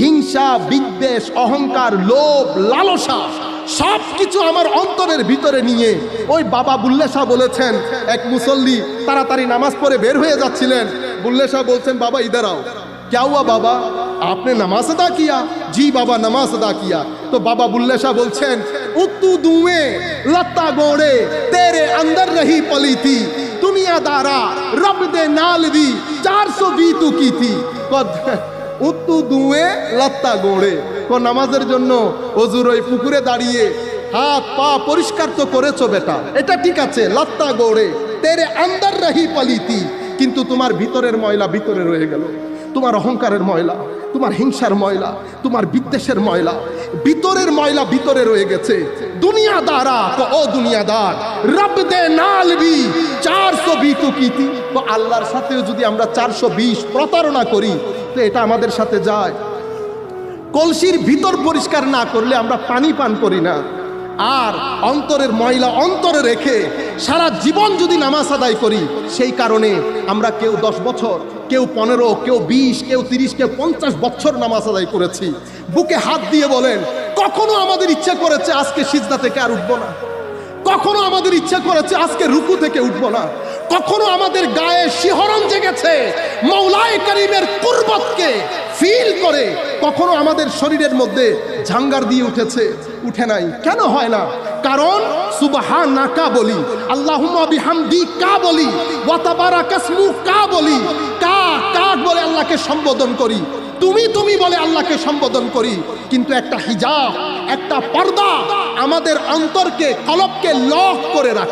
হিংসা, বিদ্বেষ, অহংকার, লোভ, লালসা সব কিছু আমার অন্তরের ভিতরে নিয়ে ওই বাবা বুল্লে শাহ বলেছেন, এক মুসল্লি তাড়াতাড়ি নামাজ পড়ে বের হয়ে যাচ্ছিলেন। বুল্লে শাহ বলছেন, বাবা, ইদারাও কেউয়া বাবা, আপনি নামাজ नमाज কিয়া? জি বাবা, নামাজ नमाज কিয়া। তো বাবা बाबा बुल्ले উত্তু দুয়ে, লতা গোড়ে, তেরে আন্দর রহি পলিতি দুনিয়া দারা রব দে নাল দি, চারশো বি তু কি উত্তু দুয়ে লত্তা গোড়ে। কো নামাজের জন্য অজুর ওই পুকুরে দাঁড়িয়ে হাত পা পরিষ্কার তো করেছ বেটা। এটা ঠিক আছে, লাত্তা গোড়ে। তেরে আন্দার রাহি পালিতি, কিন্তু তোমার ভিতরের ময়লা ভিতরে রয়ে গেল। তোমার অহংকারের ময়লা, তোমার হিংসার ময়লা, তোমার বিদ্বেষের ময়লা, ভিতরের ময়লা ভিতরে রয়ে গেছে। দুনিয়াদারা তো ও দুনিয়াদার রব দে নালবি চারশো বিতু কিতি তো আল্লাহর সাথেও যদি আমরা চারশো বিশ প্রতারণা করি, তো এটা আমাদের সাথে যায়। কলসির ভিতর পরিষ্কার না করলে আমরা পানি পান করি না। আর অন্তরের ময়লা অন্তরে রেখে সারা জীবন যদি নামাজ আদায় করি, সেই কারণে আমরা কেউ দশ বছর, কেউ পনেরো, কেউ বিশ, কেউ তিরিশ, কেউ পঞ্চাশ বছর নামাজ আদায় করেছি। বুকে হাত দিয়ে বলেন, কখনো আমাদের ইচ্ছে করেছে আজকে সিজদা থেকে আর উঠবো না। কখনো আমাদের ইচ্ছা করেছে আজকে রুকু থেকে উঠবো না। কখনো আমাদের গায়ে শিহরণ জেগেছে মৌলায় করিমের কুরবতকে করে কখনো আমাদের শরীরের মধ্যে ঝাঙ্গার দিয়ে উঠেছে, উঠে নাই। কেন হয় না? কারণ সুবাহা নাকা বলি, আল্লাহুম্মা বিহামদি কা বলি কা বলি, কা কা বলে আল্লাহকে সম্বোধন করি, তুমি তুমি বলে আল্লাহকে সম্বোধন করি। কিন্তু একটা হিজাব, একটা পর্দা আমাদের অন্তরকে, কলবকে লক করে রাখে।